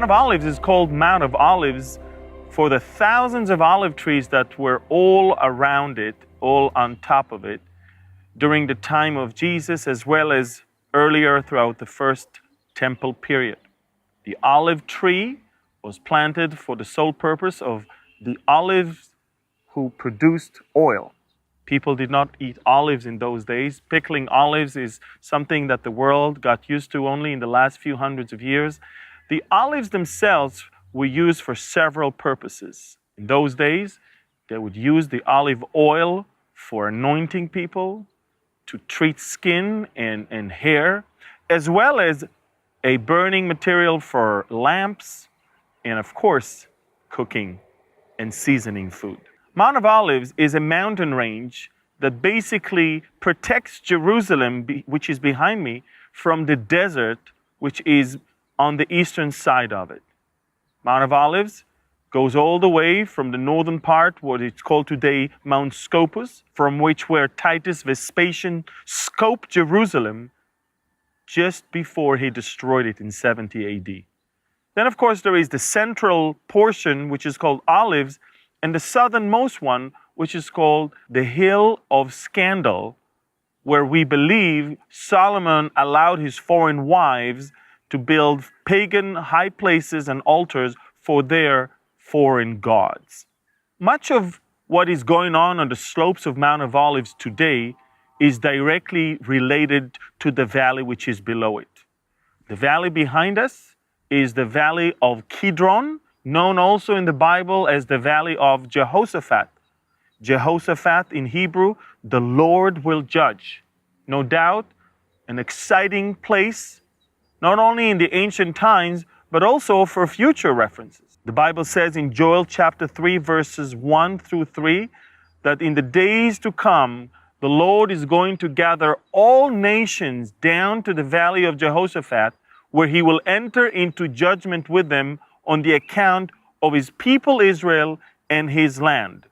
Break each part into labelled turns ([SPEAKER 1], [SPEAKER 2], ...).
[SPEAKER 1] Mount of Olives is called Mount of Olives for the thousands of olive trees that were all around it, all on top of it, during the time of Jesus as well as earlier throughout the first temple period. The olive tree was planted for the sole purpose of the olives who produced oil. People did not eat olives in those days. Pickling olives is something that the world got used to only in the last few hundreds of years. The olives themselves were used for several purposes. In those days, they would use the olive oil for anointing people, to treat skin and, and hair, as well as a burning material for lamps, and of course, cooking and seasoning food. Mount of Olives is a mountain range that basically protects Jerusalem, which is behind me, from the desert, which is on the eastern side of it. Mount of Olives goes all the way from the northern part, what it's called today Mount Scopus, from which where Titus Vespasian scoped Jerusalem just before he destroyed it in 70 AD. Then, of course, there is the central portion, which is called Olives, and the southernmost one, which is called the Hill of Scandal, where we believe Solomon allowed his foreign wives to build pagan high places and altars for their foreign gods. Much of what is going on on the slopes of Mount of Olives today is directly related to the valley which is below it. The valley behind us is the valley of Kidron, known also in the Bible as the valley of Jehoshaphat. Jehoshaphat in Hebrew, the Lord will judge. No doubt, an exciting place, not only in the ancient times, but also for future references. The Bible says in Joel chapter 3, verses 1 through 3, that in the days to come, the Lord is going to gather all nations down to the valley of Jehoshaphat, where he will enter into judgment with them on the account of his people Israel and his land.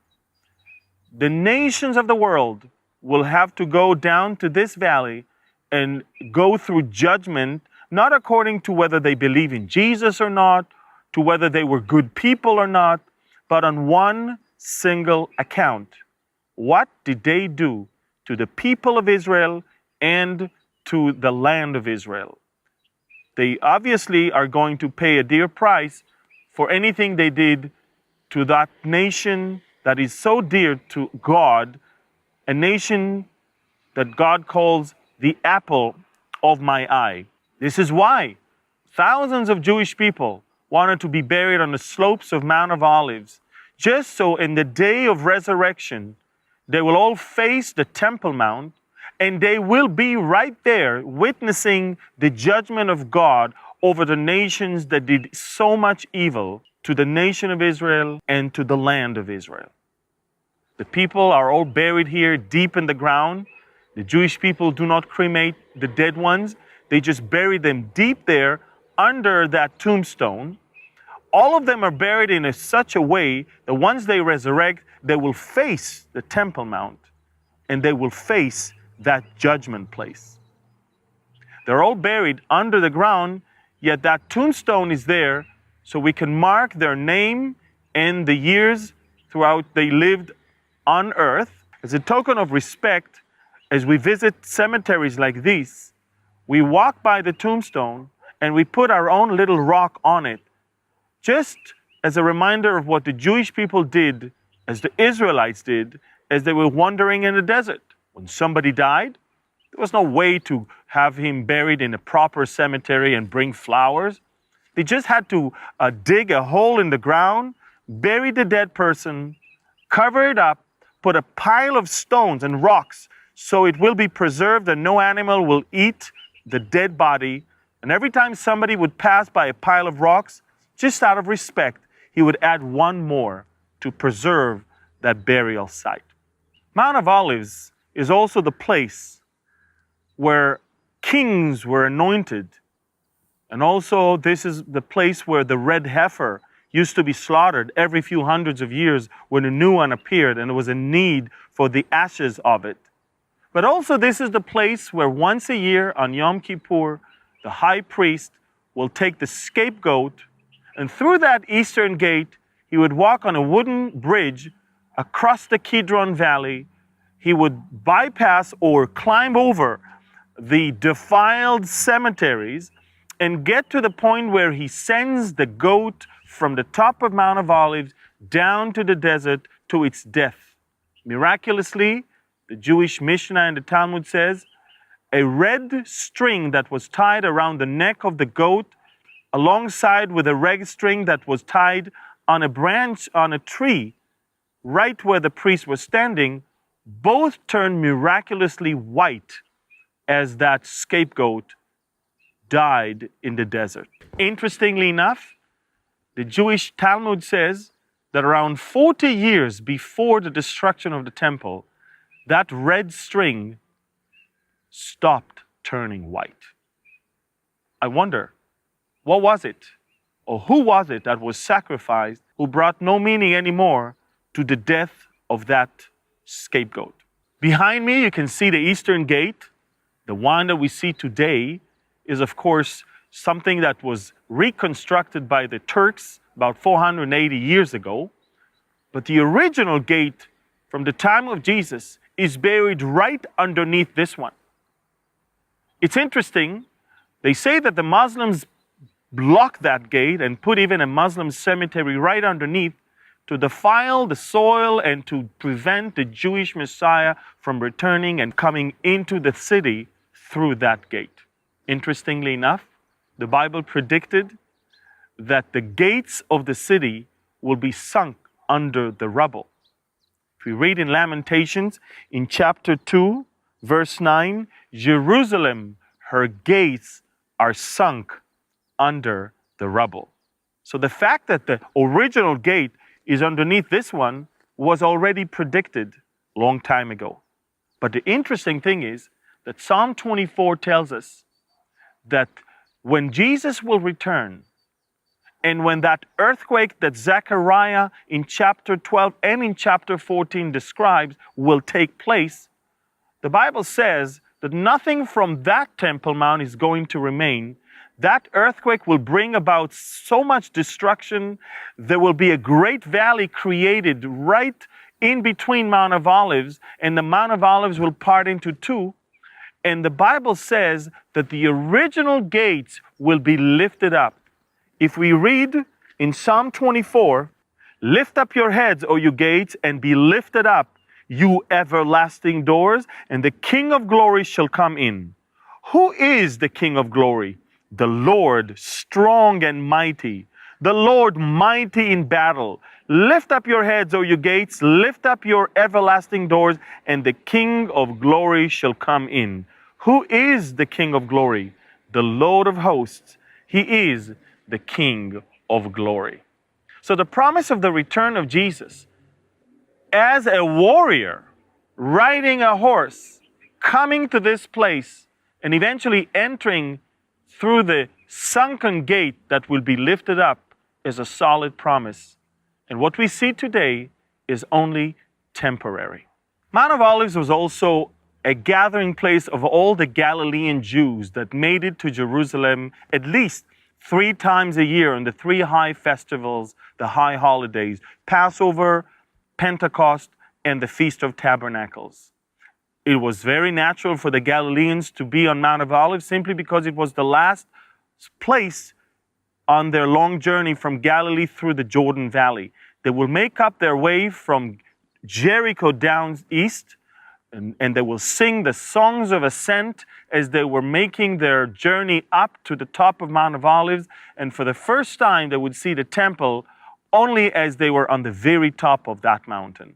[SPEAKER 1] The nations of the world will have to go down to this valley and go through judgment, not according to whether they believe in Jesus or not, to whether they were good people or not, but on one single account. What did they do to the people of Israel and to the land of Israel? They obviously are going to pay a dear price for anything they did to that nation that is so dear to God, a nation that God calls the apple of my eye. This is why thousands of Jewish people wanted to be buried on the slopes of Mount of Olives, just so in the day of resurrection, they will all face the Temple Mount and they will be right there witnessing the judgment of God over the nations that did so much evil to the nation of Israel and to the land of Israel. The people are all buried here deep in the ground. The Jewish people do not cremate the dead ones, they just bury them deep there under that tombstone, all of them are buried in a, such a way that once they resurrect, they will face the Temple Mount and they will face that judgment place. They're all buried under the ground, yet that tombstone is there so we can mark their name and the years throughout they lived on earth. As a token of respect, as we visit cemeteries like these, we walk by the tombstone and we put our own little rock on it, just as a reminder of what the Jewish people did, as the Israelites did, as they were wandering in the desert. When somebody died, there was no way to have him buried in a proper cemetery and bring flowers. They just had to uh, dig a hole in the ground, bury the dead person, cover it up, put a pile of stones and rocks so it will be preserved and no animal will eat the dead body and every time somebody would pass by a pile of rocks, just out of respect, he would add one more to preserve that burial site. Mount of Olives is also the place where kings were anointed. And also, this is the place where the red heifer used to be slaughtered every few hundreds of years when a new one appeared and there was a need for the ashes of it. But also, this is the place where once a year on Yom Kippur, the high priest will take the scapegoat And through that eastern gate, he would walk on a wooden bridge across the Kidron Valley. He would bypass or climb over the defiled cemeteries and get to the point where he sends the goat from the top of Mount of Olives down to the desert to its death. Miraculously, the Jewish Mishnah and the Talmud says, a red string that was tied around the neck of the goat, alongside with a red string that was tied on a branch on a tree, right where the priest was standing, both turned miraculously white as that scapegoat died in the desert. Interestingly enough, the Jewish Talmud says that around 40 years before the destruction of the temple, that red string stopped turning white. I wonder, what was it? Or who was it that was sacrificed who brought no meaning anymore to the death of that scapegoat? Behind me, you can see the eastern gate. The one that we see today is, of course, something that was reconstructed by the Turks about 480 years ago. But the original gate from the time of Jesus is buried right underneath this one. It's interesting. They say that the Muslims blocked that gate and put even a Muslim cemetery right underneath to defile the soil and to prevent the Jewish Messiah from returning and coming into the city through that gate. Interestingly enough, the Bible predicted that the gates of the city will be sunk under the rubble. We read in Lamentations in chapter 2, verse 9, Jerusalem, her gates are sunk under the rubble. So the fact that the original gate is underneath this one was already predicted long time ago. But the interesting thing is that Psalm 24 tells us that when Jesus will return, and when that earthquake that Zechariah in chapter 12 and in chapter 14 describes will take place, the Bible says that nothing from that Temple Mount is going to remain. That earthquake will bring about so much destruction. There will be a great valley created right in between Mount of Olives, and the Mount of Olives will part into two. And the Bible says that the original gates will be lifted up. If we read in Psalm 24, lift up your heads, O you gates, and be lifted up, you everlasting doors, and the King of glory shall come in. Who is the King of glory? The Lord, strong and mighty, the Lord mighty in battle. Lift up your heads, O you gates, lift up your everlasting doors, and the King of glory shall come in. Who is the King of glory? The Lord of hosts. He is the King of glory. So, the promise of the return of Jesus as a warrior riding a horse, coming to this place, and eventually entering through the sunken gate that will be lifted up is a solid promise. And what we see today is only temporary. Mount of Olives was also a gathering place of all the Galilean Jews that made it to Jerusalem at least three times a year on the three high festivals, the high holidays Passover, Pentecost, and the Feast of Tabernacles. It was very natural for the Galileans to be on Mount of Olives simply because it was the last place on their long journey from Galilee through the Jordan Valley. They will make up their way from Jericho down east, and, and, they will sing the songs of ascent as they were making their journey up to the top of Mount of Olives. And for the first time, they would see the temple only as they were on the very top of that mountain.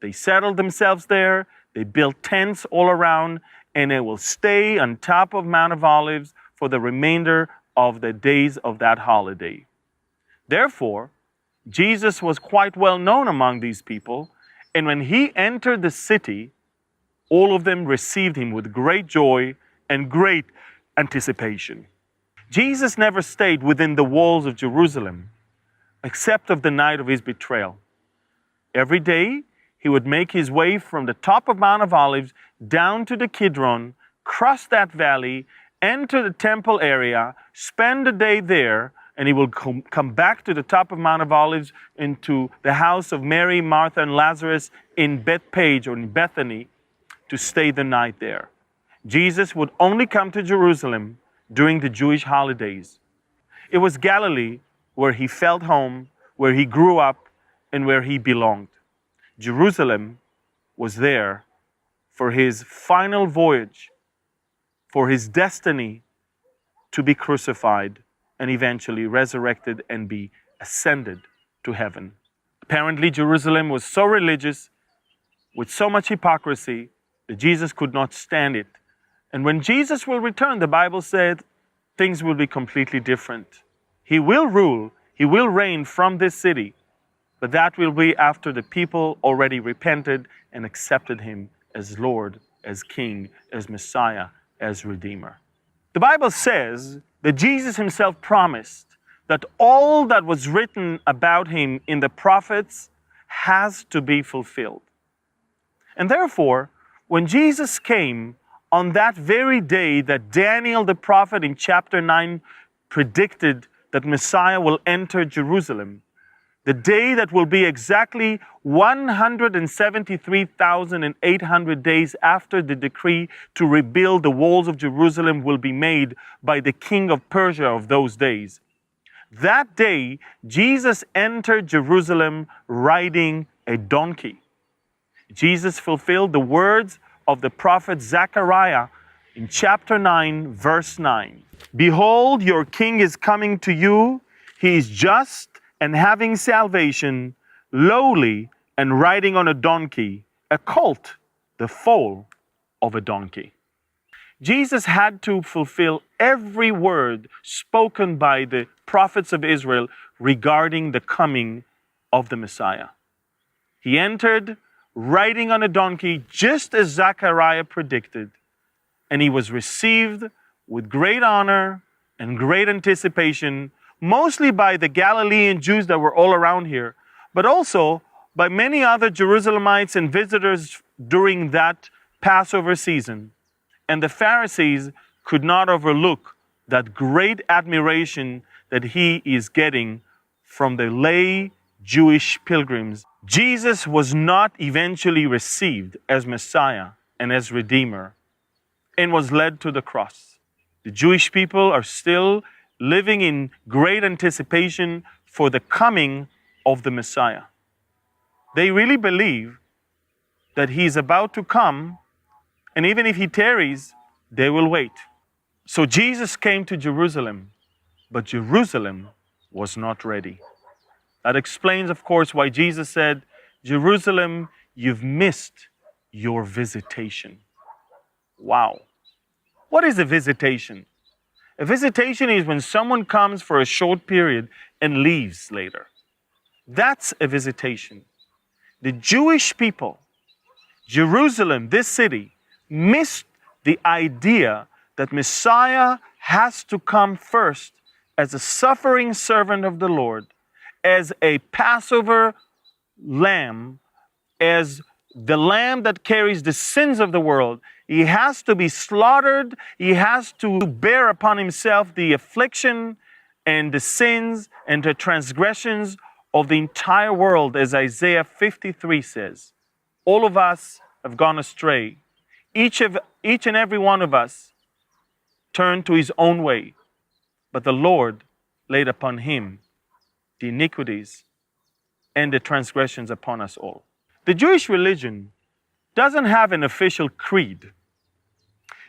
[SPEAKER 1] They settled themselves there, they built tents all around, and they will stay on top of Mount of Olives for the remainder of the days of that holiday. Therefore, Jesus was quite well known among these people, and when he entered the city, all of them received him with great joy and great anticipation. Jesus never stayed within the walls of Jerusalem except of the night of his betrayal. Every day, he would make his way from the top of Mount of Olives down to the Kidron, cross that valley, enter the temple area, spend a day there, and he will com- come back to the top of Mount of Olives into the house of Mary, Martha, and Lazarus in Bethpage or in Bethany to stay the night there. Jesus would only come to Jerusalem during the Jewish holidays. It was Galilee where he felt home, where he grew up, and where he belonged. Jerusalem was there for his final voyage, for his destiny to be crucified and eventually resurrected and be ascended to heaven. Apparently, Jerusalem was so religious, with so much hypocrisy, Jesus could not stand it. And when Jesus will return, the Bible said things will be completely different. He will rule, he will reign from this city, but that will be after the people already repented and accepted him as Lord, as King, as Messiah, as Redeemer. The Bible says that Jesus himself promised that all that was written about him in the prophets has to be fulfilled. And therefore, when Jesus came on that very day that Daniel the prophet in chapter 9 predicted that Messiah will enter Jerusalem, the day that will be exactly 173,800 days after the decree to rebuild the walls of Jerusalem will be made by the king of Persia of those days. That day, Jesus entered Jerusalem riding a donkey. Jesus fulfilled the words of the prophet Zechariah in chapter 9, verse 9. Behold, your king is coming to you. He is just and having salvation, lowly and riding on a donkey, a colt, the foal of a donkey. Jesus had to fulfill every word spoken by the prophets of Israel regarding the coming of the Messiah. He entered riding on a donkey, just as Zechariah predicted, and he was received with great honor and great anticipation, mostly by the Galilean Jews that were all around here, but also by many other Jerusalemites and visitors during that Passover season. And the Pharisees could not overlook that great admiration that he is getting from the lay Jewish pilgrims. Jesus was not eventually received as Messiah and as Redeemer and was led to the cross. The Jewish people are still living in great anticipation for the coming of the Messiah. They really believe that he is about to come, and even if he tarries, they will wait. So Jesus came to Jerusalem, but Jerusalem was not ready. That explains, of course, why Jesus said, Jerusalem, you've missed your visitation. Wow. What is a visitation? A visitation is when someone comes for a short period and leaves later. That's a visitation. The Jewish people, Jerusalem, this city, missed the idea that Messiah has to come first as a suffering servant of the Lord as a Passover lamb, as the lamb that carries the sins of the world. He has to be slaughtered. He has to bear upon himself the affliction and the sins and the transgressions of the entire world, as Isaiah 53 says. All of us have gone astray. Each, of, each and every one of us turned to his own way, but the Lord laid upon him the iniquities and the transgressions upon us all. The Jewish religion doesn't have an official creed.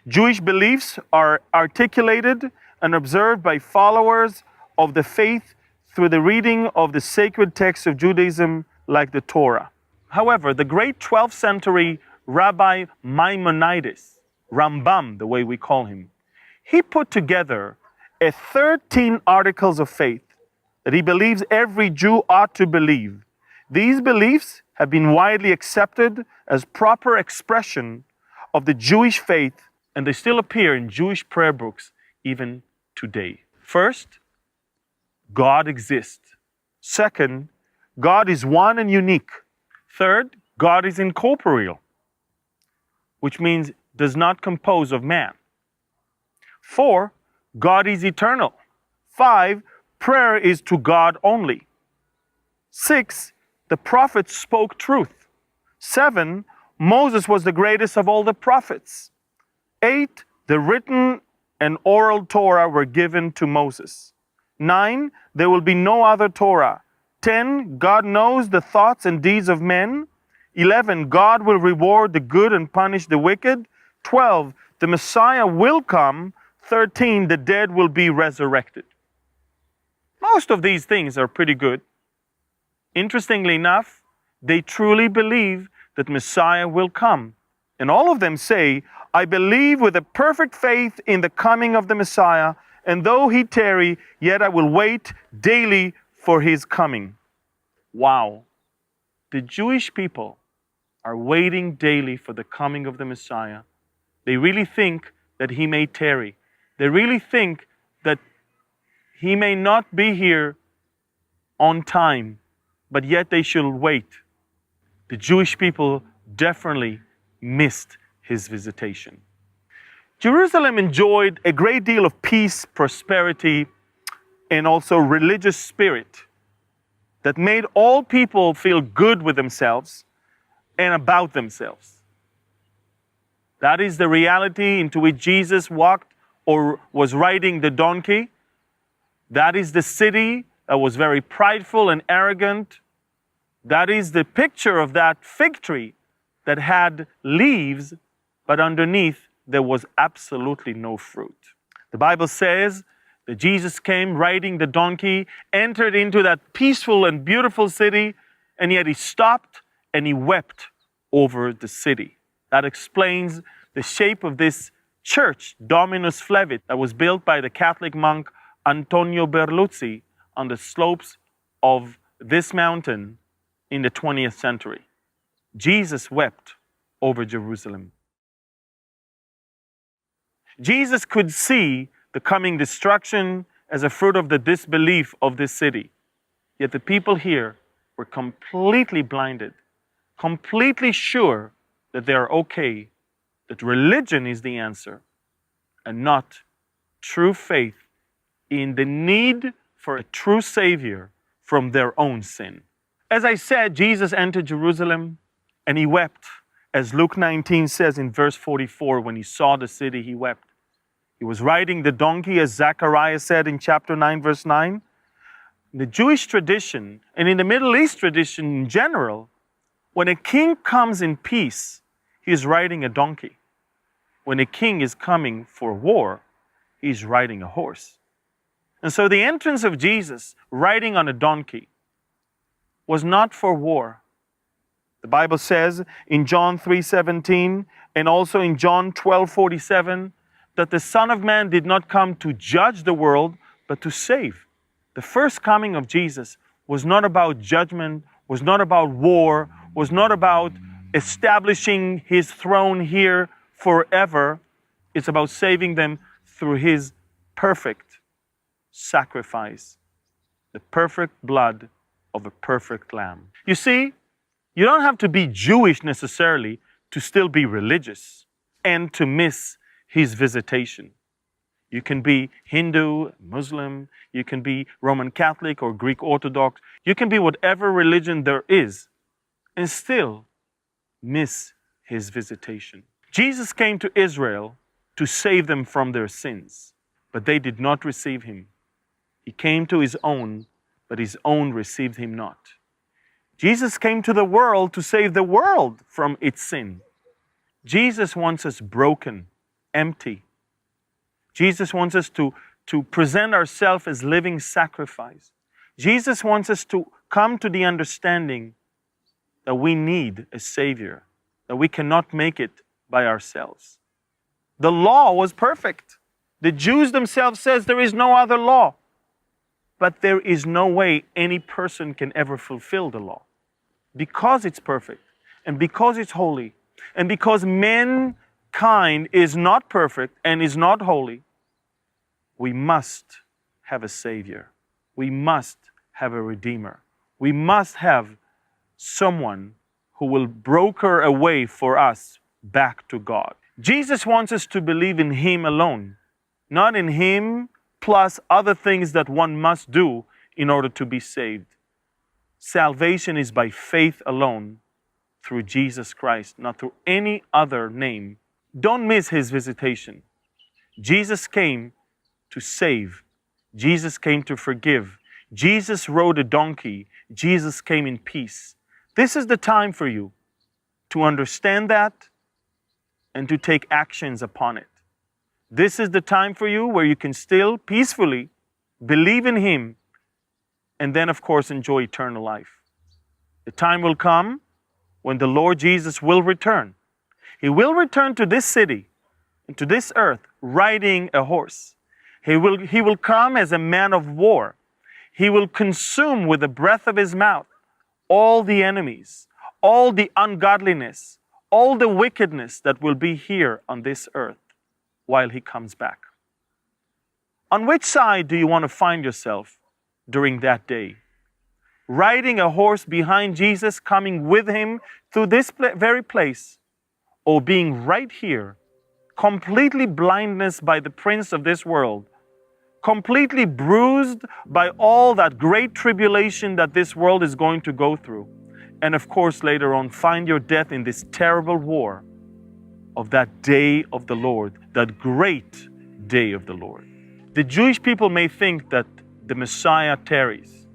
[SPEAKER 1] Jewish beliefs are articulated and observed by followers of the faith through the reading of the sacred texts of Judaism, like the Torah. However, the great 12th century Rabbi Maimonides, Rambam, the way we call him, he put together a 13 articles of faith that he believes every Jew ought to believe. These beliefs have been widely accepted as proper expression of the Jewish faith, and they still appear in Jewish prayer books even today. First, God exists. Second, God is one and unique. Third, God is incorporeal, which means does not compose of man. Four, God is eternal. Five, prayer is to God only. Six, the prophets spoke truth. Seven, Moses was the greatest of all the prophets. Eight, the written and oral Torah were given to Moses. Nine, there will be no other Torah. Ten, God knows the thoughts and deeds of men. Eleven, God will reward the good and punish the wicked. Twelve, the Messiah will come. Thirteen, the dead will be resurrected. Most of these things are pretty good. Interestingly enough, they truly believe that Messiah will come. And all of them say, I believe with a perfect faith in the coming of the Messiah, and though he tarry, yet I will wait daily for his coming. Wow. The Jewish people are waiting daily for the coming of the Messiah. They really think that he may tarry. They really think he may not be here on time, but yet they should wait. The Jewish people definitely missed his visitation. Jerusalem enjoyed a great deal of peace, prosperity, and also religious spirit that made all people feel good with themselves and about themselves. That is the reality into which Jesus walked or was riding the donkey. That is the city that was very prideful and arrogant. That is the picture of that fig tree that had leaves, but underneath there was absolutely no fruit. The Bible says that Jesus came riding the donkey, entered into that peaceful and beautiful city, and yet he stopped and he wept over the city. That explains the shape of this church, Dominus Flevit, that was built by the Catholic monk Antonio Berluzzi on the slopes of this mountain in the 20th century. Jesus wept over Jerusalem. Jesus could see the coming destruction as a fruit of the disbelief of this city. Yet the people here were completely blinded, completely sure that they are okay, that religion is the answer, and not true faith in the need for a true Savior from their own sin. As I said, Jesus entered Jerusalem and he wept. As Luke 19 says in verse 44, when he saw the city, he wept. He was riding the donkey, as Zechariah said in chapter 9, verse 9. In the Jewish tradition and in the Middle East tradition in general, when a king comes in peace, he is riding a donkey. When a king is coming for war, he's riding a horse. And so the entrance of Jesus riding on a donkey was not for war. The Bible says in John 3:17 and also in John 12:47 that the Son of Man did not come to judge the world, but to save. The first coming of Jesus was not about judgment, was not about war, was not about establishing his throne here forever. It's about saving them through his perfect sacrifice, the perfect blood of a perfect lamb. You see, you don't have to be Jewish necessarily to still be religious and to miss his visitation. You can be Hindu, Muslim, you can be Roman Catholic or Greek Orthodox, you can be whatever religion there is and still miss his visitation. Jesus came to Israel to save them from their sins, but they did not receive him. He came to his own, but his own received him not. Jesus came to the world to save the world from its sin. Jesus wants us broken, empty. Jesus wants us to, to present ourselves as living sacrifice. Jesus wants us to come to the understanding that we need a Savior, that we cannot make it by ourselves. The law was perfect. The Jews themselves says there is no other law. But there is no way any person can ever fulfill the law. Because it's perfect, and because it's holy, and because mankind is not perfect and is not holy, we must have a Savior. We must have a Redeemer. We must have someone who will broker a way for us back to God. Jesus wants us to believe in Him alone, not in Him plus other things that one must do in order to be saved. Salvation is by faith alone through Jesus Christ, not through any other name. Don't miss his visitation. Jesus came to save, Jesus came to forgive, Jesus rode a donkey, Jesus came in peace. This is the time for you to understand that and to take actions upon it. This is the time for you where you can still peacefully believe in Him and then, of course, enjoy eternal life. The time will come when the Lord Jesus will return. He will return to this city and to this earth riding a horse. He will, he will come as a man of war. He will consume with the breath of his mouth all the enemies, all the ungodliness, all the wickedness that will be here on this earth while he comes back. On which side do you want to find yourself during that day? Riding a horse behind Jesus, coming with him through this very place, or being right here, completely blindness by the prince of this world, completely bruised by all that great tribulation that this world is going to go through. And of course, later on, find your death in this terrible war of that day of the Lord, that great day of the Lord. The Jewish people may think that the Messiah tarries,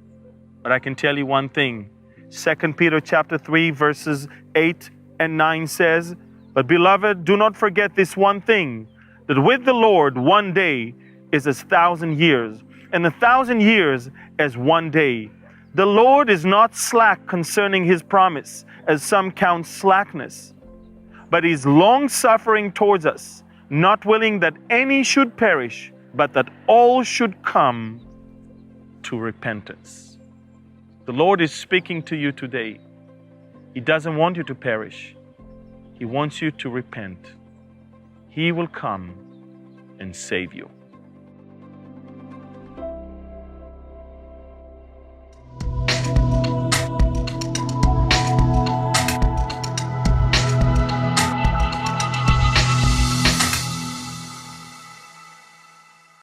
[SPEAKER 1] but I can tell you one thing. 2 Peter chapter 3 verses 8 and 9 says, "But beloved, do not forget this one thing, that with the Lord one day is as thousand years, and a thousand years as one day. The Lord is not slack concerning his promise, as some count slackness, but is long suffering towards us, not willing that any should perish, but that all should come to repentance. The Lord is speaking to you today. He doesn't want you to perish, He wants you to repent. He will come and save you.